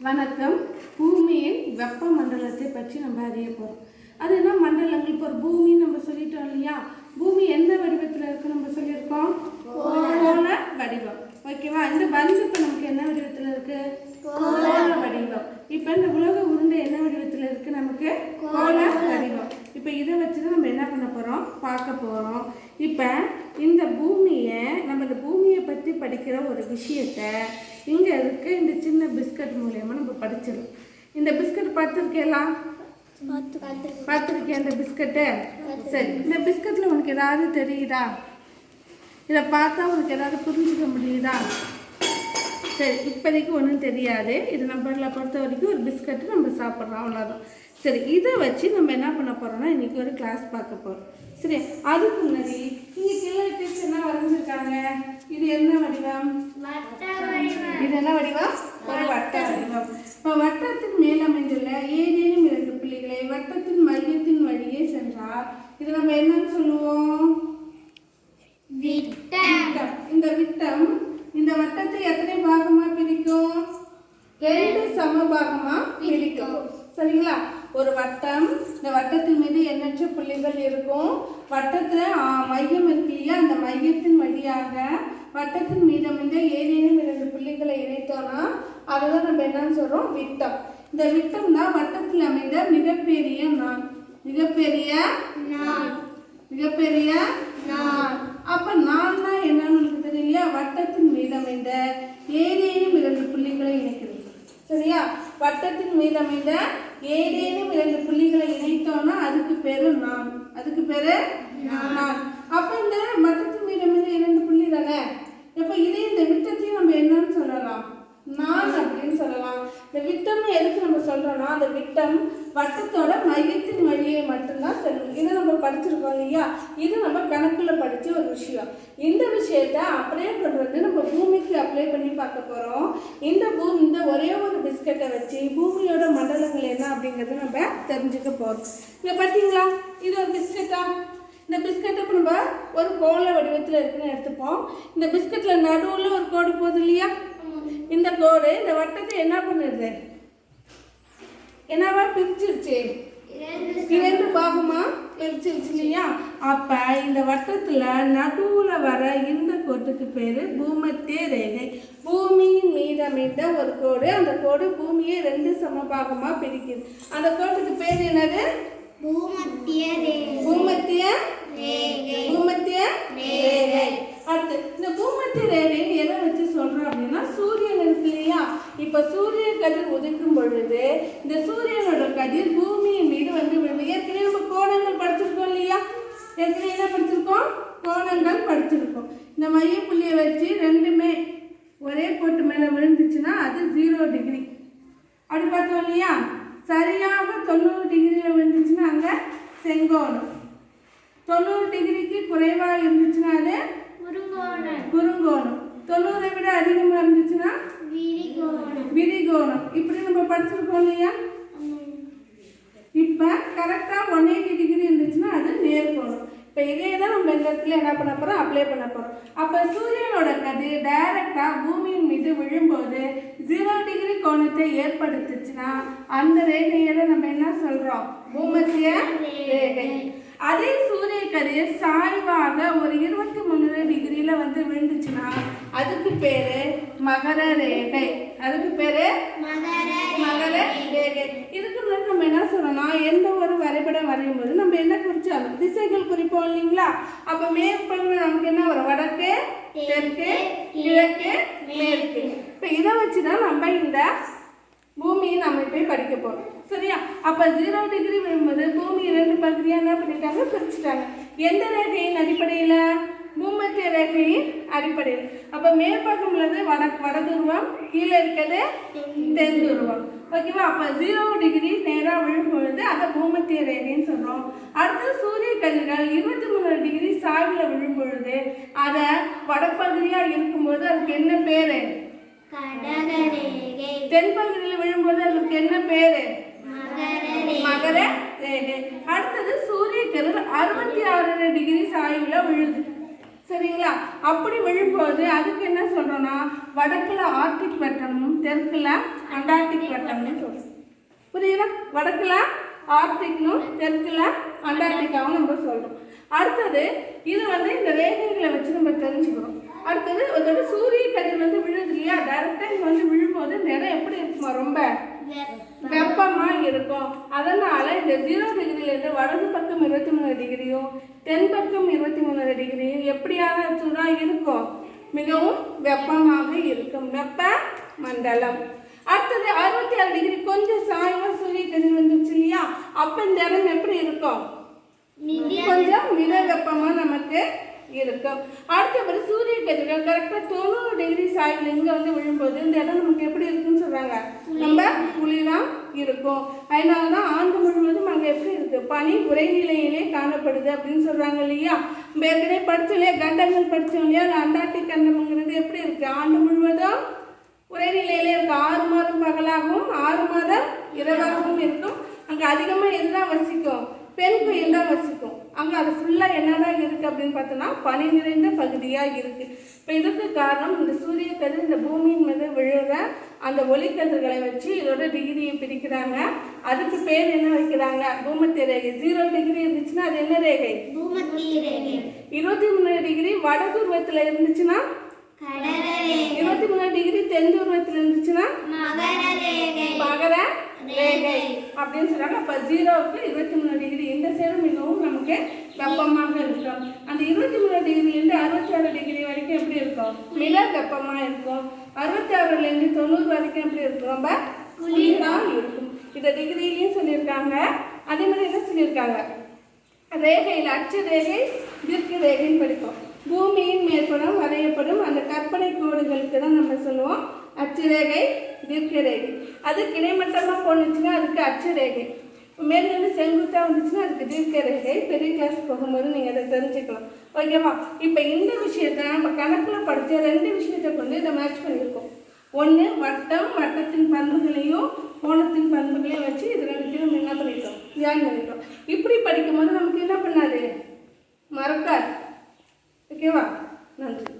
வணக்கம். பூமியின் வெப்ப மண்டலத்தை பற்றி நம்ம அறிய போகிறோம் அது என்ன மண்டலங்கள்? இப்போ ஒரு பூமி நம்ம சொல்லிட்டோம் இல்லையா? பூமி எந்த வடிவத்தில் இருக்கு நம்ம சொல்லியிருக்கோம்? கோள வடிவம். ஓகேவா? இந்த பந்து இப்போ நமக்கு என்ன வடிவத்தில் இருக்கு? கோள வடிவம். இப்போ இந்த உலக உருண்டை என்ன வடிவத்தில் இருக்கு நமக்கு? கோள வடிவம். இப்போ இதை வச்சு தான் நம்ம என்ன பண்ண போகிறோம் பார்க்க போகிறோம் இப்போ இந்த பூமியை நம்ம இந்த பூமியை பற்றி படிக்கிற ஒரு விஷயத்தை இங்கே இருக்க இந்த சின்ன பிஸ்கட் மூலயமா நம்ம படிச்சிடலாம். இந்த பிஸ்கட் பார்த்துருக்கேலாம் பார்த்துருக்கேன் இந்த பிஸ்கட்டு? சரி இந்த பிஸ்கட்டில் உனக்கு ஏதாவது தெரியுதா? இதை பார்த்தா உனக்கு ஏதாவது புரிஞ்சுக்க முடியுதா? சரி இப்போதைக்கு ஒன்றும் தெரியாது. இது நம்மளை பொறுத்த வரைக்கும் ஒரு பிஸ்கட்டு நம்ம சாப்பிட்றோம் அவ்வளோதான் சரி இதை வச்சு நம்ம என்ன பண்ண போகிறோம்னா இன்றைக்கி ஒரு கிளாஸ் பார்க்க போகிறோம் சரி அதுக்கு முன்னாடி இங்கே கிளை டீச்சர் என்ன வரைஞ்சிருக்காங்க. இது என்ன வடிவம்? வடிவம் ஒரு வட்ட வடிவம் இப்போ வட்டத்தின் மேல் அமைந்துள்ள ஏதேனும் இரண்டு புள்ளிகளை வட்டத்தின் மையத்தின் வழியே சென்றால் இது நம்ம என்னன்னு சொல்லுவோம்? விட்டம். இந்த விட்டம் இந்த வட்டத்தை எத்தனை பாகமா பிரிக்கும்? ரெண்டு சம பாகமா பிரிக்கும். சரிங்களா? ஒரு வட்டம் இந்த வட்டத்தின் மீது எண்ணற்ற புள்ளிகள் இருக்கும். வட்டத்துல மையம் இருக்கு இல்லையா? அந்த மையத்தின் வழியாக வட்டத்தின் மீது அமைந்த ஏதேனும் இரண்டு புள்ளிகளை இணைத்தோம்னா அதை தான் நம்ம என்னன்னு சொல்றோம் விட்டம். இந்த விட்டம் தான் வட்டத்தில் அமைந்த மிகப்பெரிய நான் மிகப்பெரிய நான் மிகப்பெரிய நான் அப்ப நான்னா என்னன்னு உங்களுக்கு தெரியலையா? வட்டத்தின் மீது அமைந்த ஏதேனும் இரண்டு புள்ளிகளை இணைக்கிறது. சரியா? வட்டத்தின் மீது அமைந்த ஏதேனும் இரண்டு புள்ளிகளை இணைத்தோம்னா அதுக்கு பேரு நான் அதுக்கு பேரு நான் அப்ப இந்த வட்டத்தின் மீது அமைந்த இரண்டு புள்ளி தானே இப்ப இதே இந்த விட்டத்தையும் நம்ம என்னன்னு சொல்லலாம் நான் அப்படின்னு சொல்லலாம் இந்த விட்டம்னு எதுக்கு நம்ம சொல்றோம்னா அந்த விட்டம் வட்டத்தோட மையத்தின் வழியை மட்டும்தான் செல்லும். இதை நம்ம படிச்சிருக்கோம் இல்லையா? இது நம்ம கணக்கில் படித்த ஒரு விஷயம். இந்த விஷயத்த அப்ளை பண்ணுறது நம்ம பூமிக்கு அப்ளை பண்ணி பார்க்க போகிறோம் இந்த பூமி இந்த ஒரே ஒரு பிஸ்கட்டை வச்சு பூமியோட மண்டலங்கள் என்ன அப்படிங்கிறத நம்ம தெரிஞ்சுக்க போகிறோம் இங்கே பார்த்தீங்களா இது ஒரு பிஸ்கட்டா இந்த பிஸ்கட்டை இப்போ நம்ம ஒரு கோள வடிவத்தில் இருக்குன்னு எடுத்துப்போம். இந்த பிஸ்கட்டில் நடுவில் ஒரு கோடு போகுது இல்லையா? இந்த கோடு இந்த வட்டத்தை என்ன பண்ணுது? என்னவா பிரிச்சிருச்சு? இரண்டு பாகமா? பிரிச்சிருச்சு இல்லையா? அப்ப இந்த வட்டத்துல நடுவுல வர இந்த கோட்டுக்கு பேரு பூமத்திய ரேகை. பூமியின் மீது அமைந்த ஒரு கோடு அந்த கோடு பூமியை ரெண்டு சமபாகமா பிரிக்குது. அந்த கோட்டுக்கு பேர் என்னது? பூமத்திய பூமத்திய ரேகை. அடுத்து இந்த பூமத்திய ரேகைன்னு எதை வச்சு சொல்கிறோம் அப்படின்னா சூரியன் இருக்கு இல்லையா? இப்போ சூரிய கதிர் உதிக்கும் பொழுது இந்த சூரியனோட கதிர் பூமியின் மீது வந்து விழுது ஏற்கனவே நம்ம கோணங்கள் படிச்சிருக்கோம் இல்லையா? ஏற்கனவே என்ன படிச்சிருக்கோம்? கோணங்கள் படிச்சிருக்கோம். இந்த மைய புள்ளியை வச்சு ரெண்டுமே ஒரே போட்டு மேலே விழுந்துச்சுன்னா அது ஜீரோ டிகிரி அப்படி பார்த்தோம் இல்லையா? சரியாக தொண்ணூறு டிகிரியில் விழுந்துச்சுன்னா அங்கே செங்கோணம். தொண்ணூறு டிகிரிக்கு குறைவாக இருந்துச்சுன்னா அது குறுங்கோணம். தொண்ணூறை விட அதிகமாக இருந்துச்சுன்னா? விரிகோணம். இப்படி நம்ம படிச்சிருக்கோம் இல்லையா? இப்போ கரெக்டாக ஒன் எயிட்டி டிகிரி இருந்துச்சுன்னா அது நேர்கோணம். இப்போ இதே தான் நம்ம இந்த இடத்துல என்ன பண்ண போகிறோம் அப்ளை பண்ண போகிறோம் அப்போ சூரியனோட கதிர் டைரக்டாக பூமியின் மீது விழும்போது ஜீரோ டிகிரி கோணத்தை ஏற்படுத்துச்சுன்னா அந்த ரேகையை நம்ம என்ன சொல்கிறோம் பூமத்திய ரேகை. அதே சூரிய கதிர் சாய்வாக ஒரு இருபத்தி மூணு டிகிரியில் வந்து விழுந்துச்சுன்னா அதுக்கு பேரு மகர ரேகை. அதுக்கு பேரு மகர ரேகை. இதுக்கு முன்னாடி நம்ம என்ன சொல்லணும்? எந்த ஒரு வரைபடம் வரையும் போது நம்ம என்ன குறிச்சாலும் திசைகள் குறிப்போம் இல்லைங்களா? அப்ப மேற்பகுதியில் நமக்கு என்ன வரும்? வடக்கு தெற்கு கிழக்கு மேற்கு இப்ப இதை வச்சுதான் நம்ம இந்த பூமியின் அமைப்பை படிக்க போகிறோம் சரியா? அப்போ ஜீரோ டிகிரி விழும்போது பூமி இரண்டு பகுதியாக என்ன பண்ணிட்டாங்க? பிரிச்சுட்டாங்க. எந்த ரேகையின் அடிப்படையில்? பூமத்திய ரேகையின் அடிப்படையில். அப்போ மேற்பக்கம் உள்ளது வட வடதுருவம் கீழே இருக்கிறது தென் துருவம் ஓகேவா? அப்போ ஜீரோ டிகிரி நேராக விழும்பொழுது அதை பூமத்திய ரேகைன்னு சொல்கிறோம் அடுத்து சூரிய கதிர்கள் இருபத்தி மூணு டிகிரி சாய்வில் விழும்பொழுது அதை வடப்பகுதியாக இருக்கும்போது அதுக்கு என்ன பேர்? தென்பகுதியில் விழும்போது அதுக்கு என்ன பேரு? மகர ரேகை. அடுத்தது சூரிய கதிர் அறுபத்தி ஆறு டிகிரி சாய்வுல விழுது. சரிங்களா? அப்படி விழும்போது அதுக்கு என்ன சொல்றோம்னா வடக்குல ஆர்டிக் வட்டமும் தெற்குல அண்டார்டிக் வட்டம்னு சொல்றோம். புரியுதா? வடக்குல ஆர்டிக்னும் தெற்குல அண்டார்டிகாவும் நம்ம சொல்றோம். அடுத்தது இது வந்து இந்த ரேகைகளை வச்சு நம்ம தெரிஞ்சுக்கிறோம். அடுத்தது அதோட சூரிய கதிர் வந்து விழுது இல்லையா? டைரக்டா இங்க வந்து விழும்போது இந்த இடம் எப்படி இருக்குமா ரொம்ப? வெப்பமா. இருக்கும். அதனால இந்த ஜீரோ டிகிரில இருந்து வலது பக்கம் இருபத்தி மூணு டிகிரியும் தென் பக்கம் இருபத்தி மூணு டிகிரியும் எப்படியான சூடா இருக்கும். மிகவும் வெப்பமாக இருக்கும். வெப்ப மண்டலம். அடுத்தது அறுபத்தி ஆறு டிகிரி கொஞ்சம் சாய்வா சூரிய கதிர் வந்துருச்சு இல்லையா? அப்ப இந்த இடம் எப்படி இருக்கும்? கொஞ்சம் மித வெப்பமா நமக்கு இருக்கும். அடுத்தபடி சூரிய கதிர்கள் கரெக்டா தொண்ணூறு டிகிரி சாய்வில் இங்க வந்து விழும்போது இந்த இடம் நமக்கு எப்படி இருக்குன்னு சொல்றாங்க? நம்ம குளிரா இருக்கும். அதனால தான் ஆண்டு முழுவதும் அங்க எப்படி இருக்கு? பனி உரைநிலையிலே காணப்படுது அப்படின்னு சொல்றாங்க இல்லையா? நம்ம ஏற்கனவே படிச்சோம் இல்லையா? கண்டங்கள் படிச்சோம் இல்லையா? அந்த அண்டார்டிக் கண்டம்ங்கிறது எப்படி இருக்கு? ஆண்டு முழுவதும் உரைநிலையிலே இருக்கு. ஆறு மாதம் பகலாகவும் ஆறு மாதம் இரவாகவும் இருக்கும். அங்க அதிகமா எதுதான் வசிக்கும்? பெண் குயில் தான் வசிக்கும். அங்க அது ஃபுல்லா என்னதான் இருக்கு அப்படின்னு பார்த்தோம்னா பனி நிறைந்த பகுதியா இருக்கு. இப்போ இதுக்கு காரணம் இந்த சூரிய கதிர் இந்த பூமியின் மீது விழுற அந்த ஒளிக்கதிர்களை வச்சு இதோட டிகிரியை பிரிக்கிறாங்க. அதுக்கு பேர் என்ன வைக்கிறாங்க? பூமத்திய ரேகை. ஜீரோ டிகிரி இருந்துச்சுன்னா அது என்ன ரேகை? இருபத்தி மூணு டிகிரி வட துருவத்துல இருந்துச்சுன்னா? இருபத்தி மூணு டிகிரி தென் துருவத்துல இருந்துச்சுன்னா? ரேகை அப்படின்னு சொல்கிறாங்க அப்போ ஜீரோவுக்கு இருபத்தி மூணு டிகிரி இந்த சைடு மிகவும் நமக்கு வெப்பமாக இருக்கும். அந்த இருபத்தி மூணு டிகிரிலேருந்து அறுபத்தி ஆறு டிகிரி வரைக்கும் எப்படி இருக்கும்? மிக வெப்பமாக இருக்கும். அறுபத்தி ஆறுலேருந்து தொண்ணூறு வரைக்கும் எப்படி இருக்கும்? ரொம்ப குளிரா இருக்கும். இந்த டிகிரிலையும் சொல்லியிருக்காங்க. அதே மாதிரி என்ன சொல்லியிருக்காங்க? ரேகையில் அச்சு ரேகை தீர்க்க ரேகைன்னு படிப்போம். பூமியின் மேற்புறம் வரையப்படும் அந்த கற்பனை கோடுகளுக்கு தான் நம்ம சொல்லுவோம். அச்சுரேகை தீர்க்க ரேகை. அது கிடைமட்டமாக போணுச்சுன்னா அதுக்கு அச்சுரேகை மேலிருந்து செங்குத்தாக வந்துச்சுன்னா அதுக்கு தீர்க்க ரேகை. பெரிய கிளாஸ் போகும்போது நீங்கள் அதை தெரிஞ்சுக்கலாம். ஓகேவா இப்போ இந்த விஷயத்த நம்ம கணக்கில் படித்த ரெண்டு விஷயத்தை கொண்டு இதை மேட்ச் பண்ணியிருக்கோம். ஒன்று வட்டம் வட்டத்தின் பண்புகளையும் கோணத்தின் பண்புகளையும் வச்சு இது ரெண்டுத்தையும் நம்ம என்ன பண்ணிட்டோம்? ஜாயின் பண்ணிட்டோம். இப்படி படிக்கும்போது நமக்கு என்ன பண்ணாது? மறக்காது. ஓகேவா நன்றி.